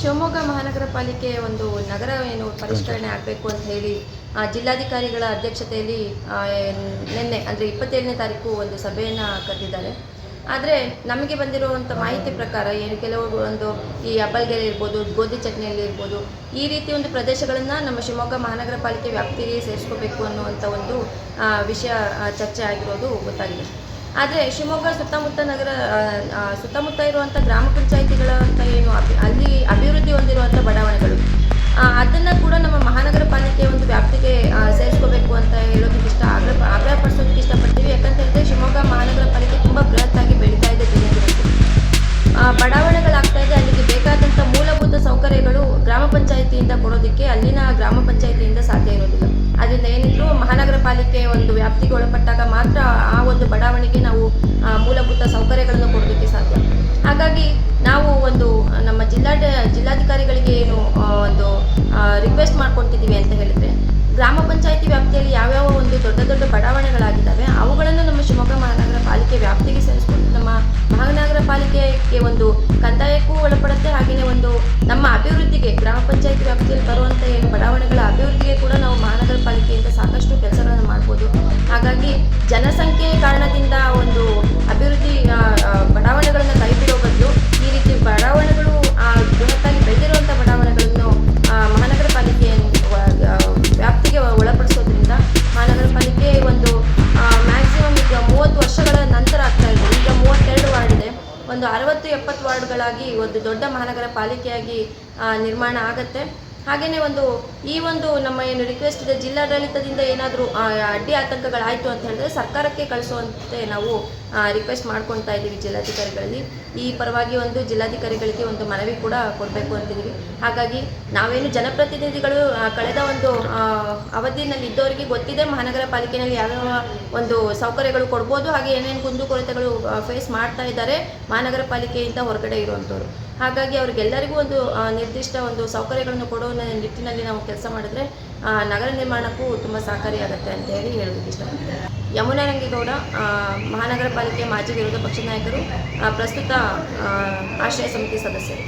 ಶಿವಮೊಗ್ಗ ಮಹಾನಗರ ಪಾಲಿಕೆ ಒಂದು ನಗರ ಏನು ಪರಿಷ್ಕರಣೆ ಆಗಬೇಕು ಅಂತ ಹೇಳಿ ಜಿಲ್ಲಾಧಿಕಾರಿಗಳ ಅಧ್ಯಕ್ಷತೆಯಲ್ಲಿ ನಿನ್ನೆ ಅಂದರೆ ಇಪ್ಪತ್ತೇಳನೇ ತಾರೀಕು ಒಂದು ಸಭೆಯನ್ನು ಕರೆದಿದ್ದಾರೆ ಆದರೆ ನಮಗೆ ಬಂದಿರುವಂಥ ಮಾಹಿತಿ ಪ್ರಕಾರ ಏನು ಕೆಲವು ಒಂದು ಈ ಅಬ್ಬಲ್ಗೆರೆ ಇರ್ಬೋದು ಗೋಧಿ ಚಟ್ನಿಯಲ್ಲಿ ಇರ್ಬೋದು ಈ ರೀತಿ ಒಂದು ಪ್ರದೇಶಗಳನ್ನು ನಮ್ಮ ಶಿವಮೊಗ್ಗ ಮಹಾನಗರ ಪಾಲಿಕೆ ವ್ಯಾಪ್ತಿಗೆ ಸೇರಿಸ್ಕೋಬೇಕು ಅನ್ನುವಂಥ ಒಂದು ವಿಷಯ ಚರ್ಚೆ ಆಗಿರೋದು ಗೊತ್ತಾಗಿದೆ. ಆದರೆ ಶಿವಮೊಗ್ಗ ಸುತ್ತಮುತ್ತ ನಗರ ಸುತ್ತಮುತ್ತ ಇರುವಂಥ ಗ್ರಾಮ ಪಂಚಾಯಿತಿಗಳ ಅಂತ ಏನು ಅಲ್ಲಿ ಅಭಿವೃದ್ಧಿ ಹೊಂದಿರುವಂಥ ಬಡಾವಣೆಗಳು. ಅದನ್ನು ಕೂಡ ನಮ್ಮ ಮಹಾನಗರ ಪಾಲಿಕೆ ಒಂದು ವ್ಯಾಪ್ತಿಗೆ ಸೇರಿಸ್ಕೋಬೇಕು ಅಂತ ಹೇಳೋದಕ್ಕೆ ಇಷ್ಟ ಆಗ್ರಹ ಆಗ್ರಹ ಪಡಿಸೋದಕ್ಕೆ ಇಷ್ಟಪಡ್ತೀವಿ. ಯಾಕಂತ ಹೇಳಿದ್ರೆ ಶಿವಮೊಗ್ಗ ಮಹಾನಗರ ಪಾಲಿಕೆ ತುಂಬ ಬೃಹತ್ತಾಗಿ ಬೆಳೀತಾ ಇದೆ ಬಡಾವಣೆಗಳಾಗ್ತಾ ಇದೆ. ಅಲ್ಲಿಗೆ ಬೇಕಾದಂಥ ಮೂಲಭೂತ ಸೌಕರ್ಯಗಳು ಗ್ರಾಮ ಪಂಚಾಯಿತಿಯಿಂದ ಕೊಡೋದಕ್ಕೆ ಅಲ್ಲಿನ ಗ್ರಾಮ ಪಂಚಾಯಿತಿಯಿಂದ ಸಾಧ್ಯ ಇರೋದಿಲ್ಲ. ಅದರಿಂದ ಏನಿದ್ರು ಮಹಾನಗರ ಪಾಲಿಕೆ ಒಂದು ವ್ಯಾಪ್ತಿಗೆ ಒಳಪಟ್ಟಾಗ ಮಾತ್ರ ಆ ಒಂದು ಬಡಾವಣೆಗೆ ನಾವು ಮೂಲಭೂತ ಸೌಕರ್ಯಗಳನ್ನು ಕೊಡೋದಕ್ಕೆ ಸಾಧ್ಯ. ಹಾಗಾಗಿ ನಾವು ಒಂದು, ನಮ್ಮ ಜಿಲ್ಲಾ ಜಿಲ್ಲಾಧಿಕಾರಿಗಳಿಗೆ ಏನು ಒಂದು ರಿಕ್ವೆಸ್ಟ್ ಮಾಡ್ಕೊಳ್ತಿದ್ದೀವಿ ಅಂತ ಹೇಳಿದ್ರೆ, ಗ್ರಾಮ ಪಂಚಾಯಿತಿ ವ್ಯಾಪ್ತಿಯಲ್ಲಿ ಯಾವ್ಯಾವ ಒಂದು ದೊಡ್ಡ ದೊಡ್ಡ ಬಡಾವಣೆಗಳಾಗಿದ್ದಾವೆ, ಅವುಗಳನ್ನು ನಮ್ಮ ಶಿವಮೊಗ್ಗ ಮಹಾನಗರ ಪಾಲಿಕೆ ವ್ಯಾಪ್ತಿಗೆ ಸೇರಿಸ್ಕೊಂಡು, ನಮ್ಮ ಮಹಾನಗರ ಪಾಲಿಕೆಗೆ ಒಂದು ಕಂದಾಯಕ್ಕೂ ಒಳಪಡುತ್ತೆ, ಹಾಗೆಯೇ ಒಂದು ನಮ್ಮ ಅಭಿವೃದ್ಧಿಗೆ, ಗ್ರಾಮ ಪಂಚಾಯಿತಿ ವ್ಯಾಪ್ತಿಯಲ್ಲಿ ಜನಸಂಖ್ಯೆ ಕಾರಣದಿಂದ ಒಂದು ಅಭಿವೃದ್ಧಿ ಬಡಾವಣೆಗಳನ್ನು ಕೈಬಿಡೋ ಬದಲು ಈ ರೀತಿ ಬಡಾವಣೆಗಳು ಆ, ಬೃಹತ್ತಾಗಿ ಬೆಳೆದಿರುವಂಥ ಬಡಾವಣೆಗಳನ್ನು ಮಹಾನಗರ ಪಾಲಿಕೆ ವ್ಯಾಪ್ತಿಗೆ ಒಳಪಡಿಸೋದ್ರಿಂದ ಮಹಾನಗರ ಪಾಲಿಕೆ ಒಂದು ಮ್ಯಾಕ್ಸಿಮಮ್ ಈಗ ಮೂವತ್ತು ವರ್ಷಗಳ ನಂತರ ಆಗ್ತಾ ಇದೆ. ಈಗ ಮೂವತ್ತೆರಡು ವಾರ್ಡ್ ಇದೆ. ಒಂದು ಅರವತ್ತು ಎಪ್ಪತ್ತು ವಾರ್ಡ್ಗಳಾಗಿ ಒಂದು ದೊಡ್ಡ ಮಹಾನಗರ ಪಾಲಿಕೆಯಾಗಿ ನಿರ್ಮಾಣ ಆಗತ್ತೆ. ಹಾಗೆಯೇ ಒಂದು, ಈ ಒಂದು ನಮ್ಮ ಏನು ರಿಕ್ವೆಸ್ಟ್ ಇದೆ, ಜಿಲ್ಲಾಡಳಿತದಿಂದ ಏನಾದರೂ ಅಡ್ಡಿ ಆತಂಕಗಳಾಯಿತು ಅಂತ ಹೇಳಿದ್ರೆ ಸರ್ಕಾರಕ್ಕೆ ಕಳಿಸುವಂತೆ ನಾವು ರಿಕ್ವೆಸ್ಟ್ ಮಾಡ್ಕೊಳ್ತಾ ಇದ್ದೀವಿ ಜಿಲ್ಲಾಧಿಕಾರಿಗಳಲ್ಲಿ. ಈ ಪರವಾಗಿ ಒಂದು ಜಿಲ್ಲಾಧಿಕಾರಿಗಳಿಗೆ ಒಂದು ಮನವಿ ಕೂಡ ಕೊಡಬೇಕು ಅಂತಿದ್ದೀವಿ. ಹಾಗಾಗಿ ನಾವೇನು ಜನಪ್ರತಿನಿಧಿಗಳು ಕಳೆದ ಒಂದು ಅವಧಿನಲ್ಲಿ ಇದ್ದವರಿಗೆ ಗೊತ್ತಿದೆ ಮಹಾನಗರ ಪಾಲಿಕೆಯಲ್ಲಿ ಯಾವ್ಯಾವ ಒಂದು ಸೌಕರ್ಯಗಳು ಕೊಡ್ಬೋದು, ಹಾಗೆ ಏನೇನು ಕುಂದುಕೊರತೆಗಳು ಫೇಸ್ ಮಾಡ್ತಾ ಇದ್ದಾರೆ ಮಹಾನಗರ ಪಾಲಿಕೆಯಿಂದ ಹೊರಗಡೆ ಇರುವಂಥವ್ರು ಹಾಗಾಗಿ ಅವ್ರಿಗೆಲ್ಲರಿಗೂ ಒಂದು ನಿರ್ದಿಷ್ಟ ಒಂದು ಸೌಕರ್ಯಗಳನ್ನು ಕೊಡೋ ನಿಟ್ಟಿನಲ್ಲಿ ನಾವು ಕೆಲಸ ಮಾಡಿದ್ರೆ ನಗರ ನಿರ್ಮಾಣಕ್ಕೂ ತುಂಬ ಸಹಕಾರಿಯಾಗುತ್ತೆ ಅಂತ ಹೇಳಿ ಹೇಳೋದಕ್ಕೆ ಇಷ್ಟಪಡ್ತೀನಿ ಯಮುನಾ ರಂಗೇಗೌಡ ಮಹಾನಗರ ಪಾಲಿಕೆ ಮಾಜಿ ವಿರೋಧ ಪಕ್ಷ ನಾಯಕರು ಪ್ರಸ್ತುತ ಆಶ್ರಯ ಸಮಿತಿ ಸದಸ್ಯರು.